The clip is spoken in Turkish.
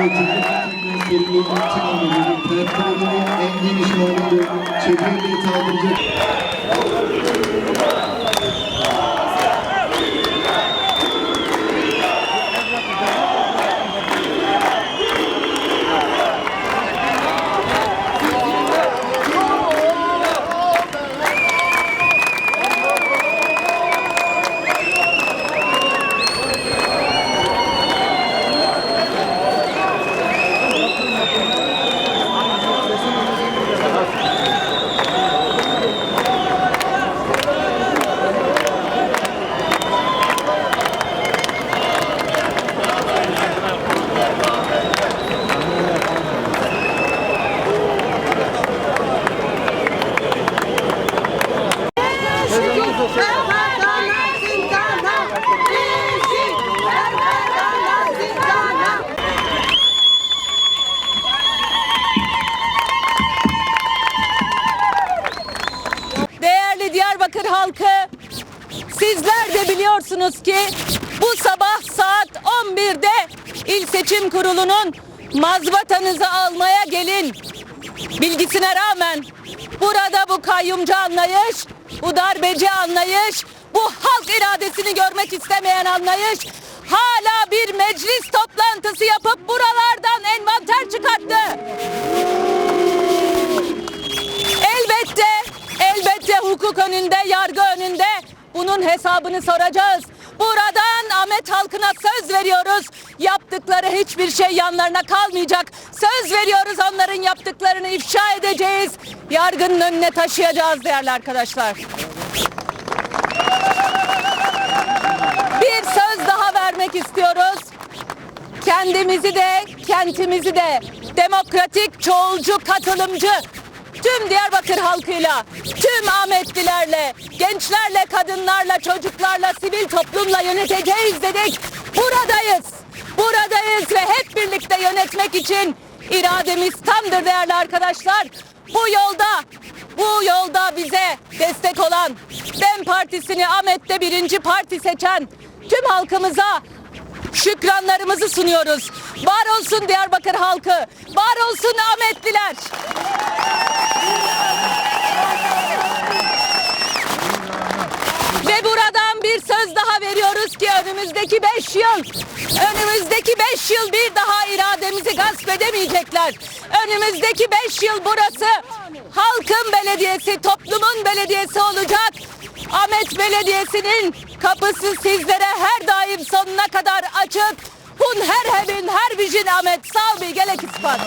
Traktörünün en geniş halinde çevreyle kaldıracak. Halkı, sizler de biliyorsunuz ki bu sabah saat 11'de İl Seçim Kurulu'nun mazbatanızı almaya gelin. Bilgisine rağmen burada bu kayyumcu anlayış, bu darbeci anlayış, bu halk iradesini görmek istemeyen anlayış hala bir meclis hukuk önünde, yargı önünde bunun hesabını soracağız. Buradan Ahmet halkına söz veriyoruz. Yaptıkları hiçbir şey yanlarına kalmayacak. Söz veriyoruz onların yaptıklarını ifşa edeceğiz. Yargının önüne taşıyacağız değerli arkadaşlar. Bir söz daha vermek istiyoruz kendimizi de kentimizi de demokratik, çoğulcu, katılımcı tüm Diyarbakır halkıyla, tüm Ahmetlilerle, gençlerle, kadınlarla, çocuklarla, sivil toplumla yöneteceğiz dedik. Buradayız. Buradayız ve hep birlikte yönetmek için irademiz tamdır değerli arkadaşlar. Bu yolda bu yolda bize destek olan DEM Partisi'ni Ahmet'te birinci parti seçen tüm halkımıza şükranlarımızı sunuyoruz. Var olsun Diyarbakır halkı, var olsun Ahmetliler. Ve buradan bir söz daha veriyoruz ki önümüzdeki beş yıl, önümüzdeki beş yıl bir daha irademizi gasp edemeyecekler. Önümüzdeki beş yıl burası halkın belediyesi, toplumun belediyesi olacak. Ahmet Belediyesi'nin kapısı sizlere her daim sonuna kadar açık. Hun her hevin her vijin Ahmet sağ bir gelek ispat.